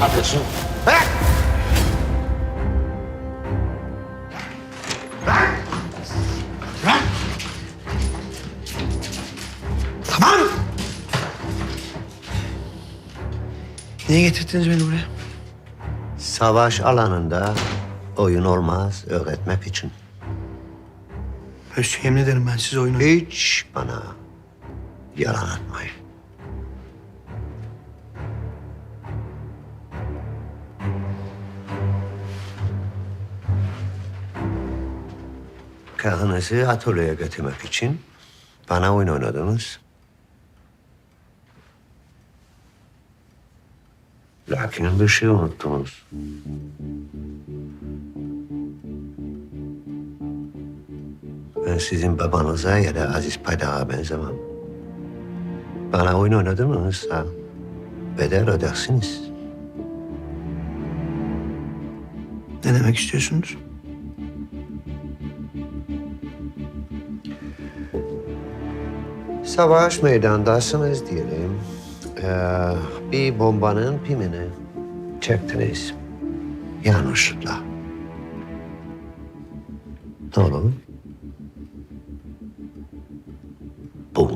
yapıyorsun? Bırak! Bırak! Bırak! Tamam! Niye getirdiniz beni buraya? Savaş alanında oyun olmaz öğretmek için. Mösyö yemin ederim ben size oyunu... Hiç bana yalan atmayın. Karınızı atölyeye götürmek için bana oyun oynadınız. Lakin bir şey unuttunuz. Ben sizin babanıza ya da Aziz Paydar'a benzemem. Bana oyun oynadınızsa bedel ödersiniz. Ne demek istiyorsunuz? Savaş meydandasınız diyelim. Ee, bir bombanın pimini çektiniz. Yanlışlıkla. Ne olur? Bum.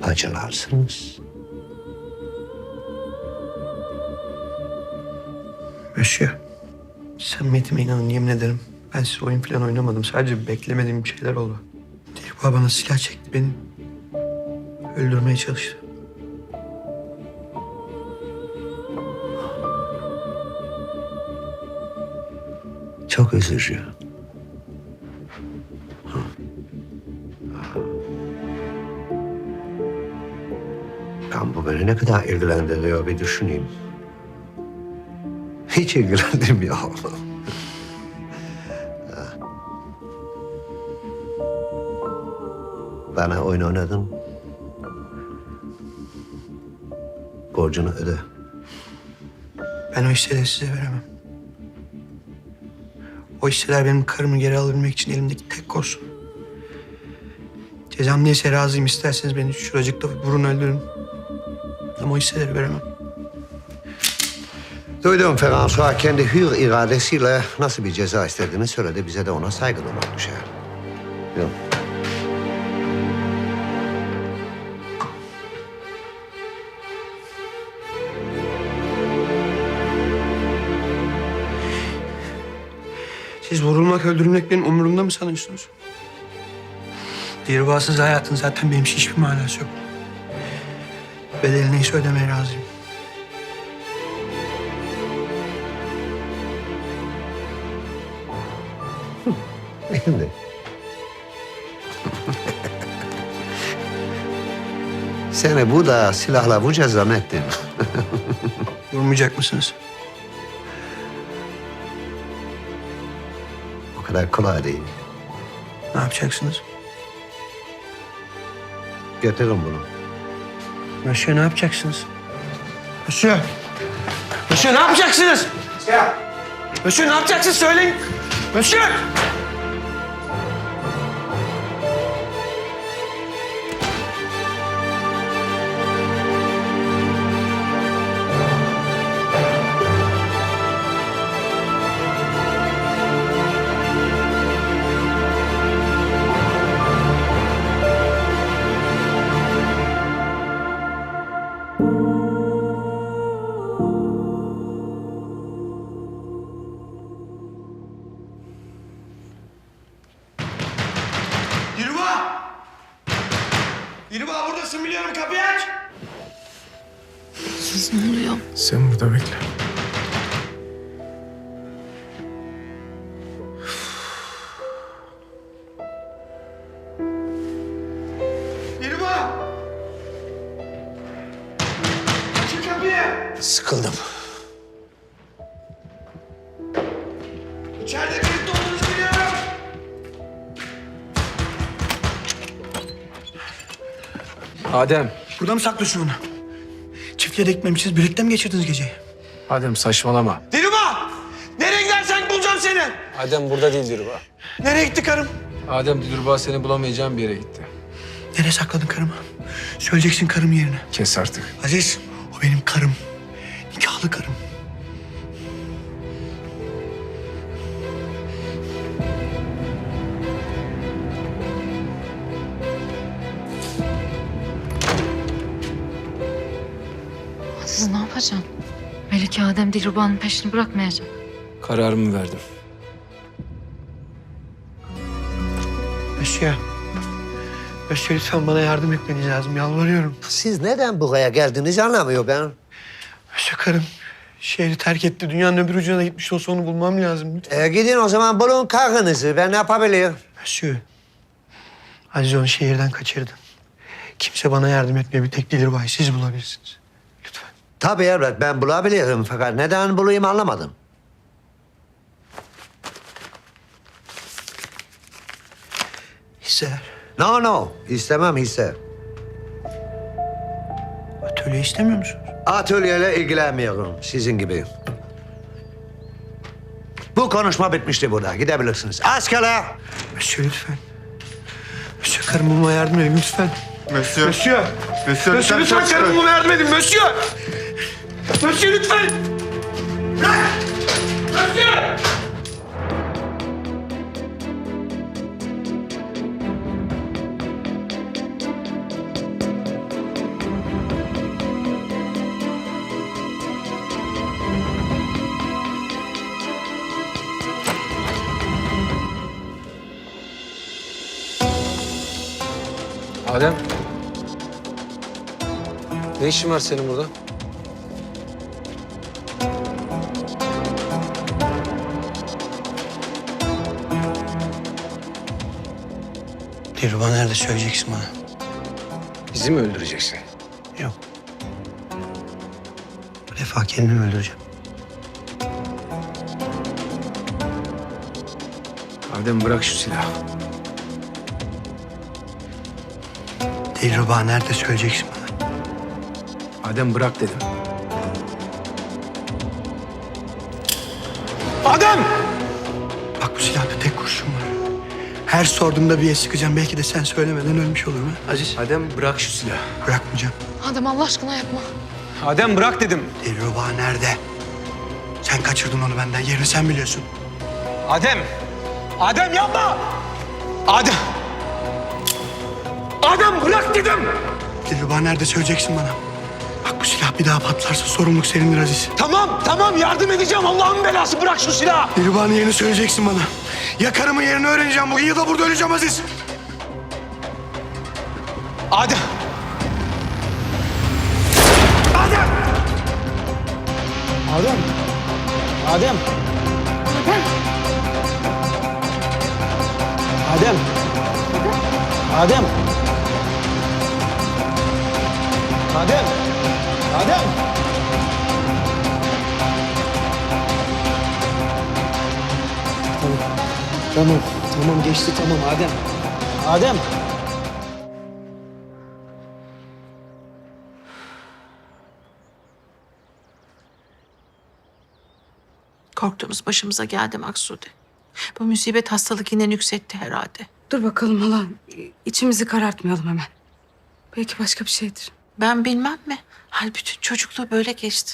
Parçalarsınız. Mösyö. Samimiyetime inanın yemin ederim. Ben size oyun falan oynamadım. Sadece beklemediğim şeyler oldu. Dilba bana silah çekti. Beni öldürmeye çalıştı. Çok üzücü. Ben bu beni ne kadar ilgilendiriyor bir düşüneyim. Hiç ilgilendirmiyor. Bana oyun oynadın. Borcunu öde. Ben o hisseleri size veremem. O hisseler benim karımı geri alabilmek için elimdeki tek koz. Cezam neyse razıyım. İsterseniz beni şuracıkta vurun öldürün. Ama o hisseleri veremem. Duydum François kendi hür iradesiyle nasıl bir ceza istediğini söyledi. Bize de ona saygı duymak düşer. Siz vurulmak, öldürülmek benim umurumda mı sanıyorsunuz? Dirbasız hayatın zaten benim için hiçbir manası yok. Bedeli neyse ödemeye razıyım. De. Seni bu da silahla vuracağız zannettim. Vurmayacak mısınız? Kadar kolay değil. Ne yapacaksınız? Getirin bunu. Mösyö ne yapacaksınız? Mösyö! Mösyö ne yapacaksınız? Ya! Mösyö ne yapacaksınız söyleyin. Mösyö! Siz ne oluyor? Sen burada bekle. Sıkıldım. İçeride kilitli olduğunuzu biliyorum. Adem. Burada mı saklıyorsun onu? Çiftliğe de gitmemişsiniz. Birlikte mi geçirdiniz geceyi? Adem saçmalama. Dilruba! Nereye gidersen bulacağım seni. Adem burada değil Dilruba. Nereye gitti karım? Adem Dilruba seni bulamayacağım bir yere gitti. Nereye sakladın karımı? Söyleyeceksin karım yerine. Kes artık. Aziz, o benim karım. Akıllı karım. Yapacaksın? Melike Adem Dilruba'nın peşini bırakmayacak. Kararımı verdim. Mösyö. Mösyö lütfen bana yardım etmeniz lazım. Yalvarıyorum. Siz neden buraya geldiniz anlamıyor ben. Mösyö karım şehri terk etti. Dünyanın öbür ucuna da gitmiş olsa onu bulmam lazım. Lütfen. E, gidin o zaman bulun karınızı. Ben ne yapabilirim? Mösyö. Aziz onu şehirden kaçırdım. Kimse bana yardım etmiyor. Bir tek Dilruba'yı siz bulabilirsiniz. Tabii evet ben bulabilirim fakat neden bulayım anlamadım. Hisseler. No no istemem hisse. Atölye istemiyor musunuz? Atölyeyle ilgilenmiyorum sizin gibi. Bu konuşma bitmişti burada. Gidebilirsiniz. Askerler! Mösyö lütfen. Mösyö karım bulmaya yardım edin lütfen. Monsieur. Mösyö. Monsieur, Mösyö lütfen karım bulmaya yardım edin. Mösyö. Mösyö lütfen. Adem. Ne işin var senin burada? Dilruba nerede söyleyeceksin bana? Bizi mi öldüreceksin? Yok. Bu defa kendimi öldüreceğim. Adem bırak şu silahı. Dilruba nerede söyleyeceksin bana? Adem bırak dedim. Adem! Her sorduğumda bir el sıkacağım. Belki de sen söylemeden ölmüş olurum ha Aziz. Adem bırak şu silahı. Bırakmayacağım. Adem Allah aşkına yapma. Adem bırak dedim. Dilruba nerede? Sen kaçırdın onu benden. Yerini sen biliyorsun. Adem! Adem yapma! Adem! Adem bırak dedim! Dilruba nerede söyleyeceksin bana? Bak bu silah bir daha patlarsa sorumluluk senindir Aziz. Tamam, tamam yardım edeceğim. Allah'ın belası bırak şu silahı. Dilruba'nın yerini söyleyeceksin bana. Ya karımın yerini öğreneceğim bugün ya da burada öleceğim Aziz. Adem! Adem. Adem. Adem. Adem. Adem. Tamam. Tamam geçti tamam Adem. Adem. Korktuğumuz başımıza geldi Maksude. Bu musibet hastalık yine nüksetti herhalde. Dur bakalım hala. İçimizi karartmayalım hemen. Belki başka bir şeydir. Ben bilmem mi? Hal bütün çocukluğu böyle geçti.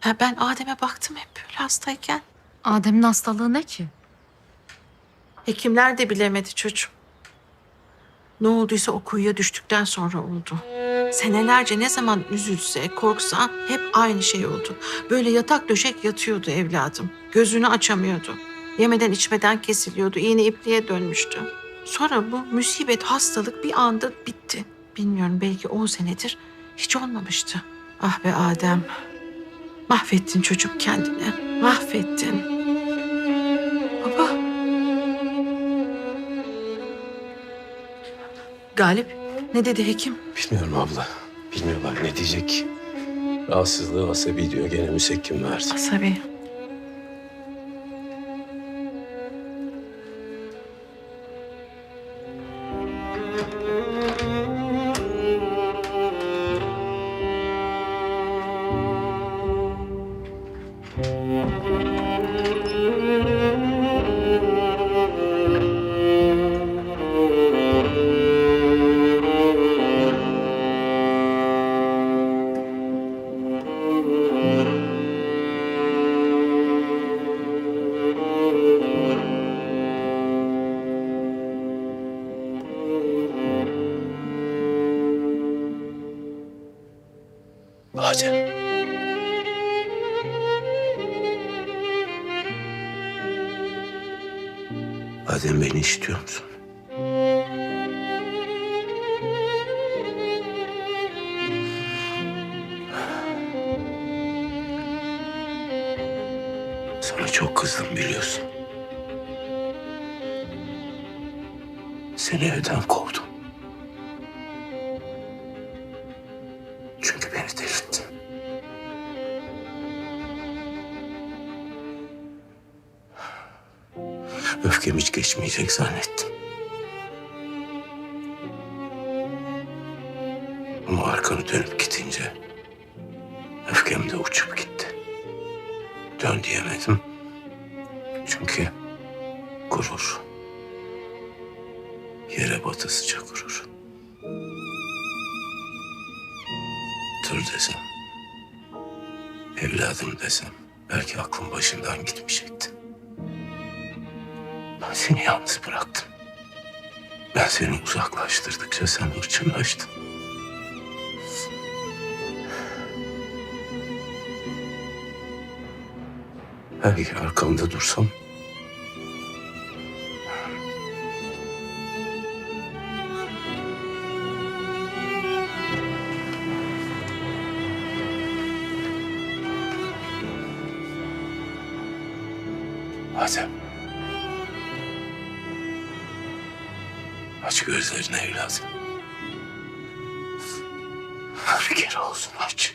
Ha, ben Adem'e baktım hep böyle hastayken. Adem'in hastalığı ne ki? Hekimler de bilemedi çocuğum. Ne olduysa o kuyuya düştükten sonra oldu. Senelerce ne zaman üzülse, korksa hep aynı şey oldu. Böyle yatak döşek yatıyordu evladım. Gözünü açamıyordu. Yemeden içmeden kesiliyordu. İğne ipliğe dönmüştü. Sonra bu musibet hastalık bir anda bitti. Bilmiyorum belki on senedir hiç olmamıştı. Ah be Adem. Mahvettin çocuk kendini. Mahvettin. Galip ne dedi hekim? Bilmiyorum abla. Bilmiyorlar ne diyecek. Rahatsızlığı asabi diyor. Gene müsekkim verdi. Asabi. Adem. Adem beni istiyor musun? Sana çok kızdım biliyorsun. Seni evden kovdum. Öfkem hiç geçmeyecek zannettim. Ama arkanı dönüp gidince öfkem de uçup gitti. Dön diyemedim. Çünkü gurur. Yere batısıca gurur. Dur desem. Evladım desem. Belki aklım başından gitmeyecekti. Seni yalnız bıraktım. Ben seni uzaklaştırdıkça sen hırçınlaştın. Belki arkamda dursam Adem. Aç gözlerini evladım. Bir kere olsun aç.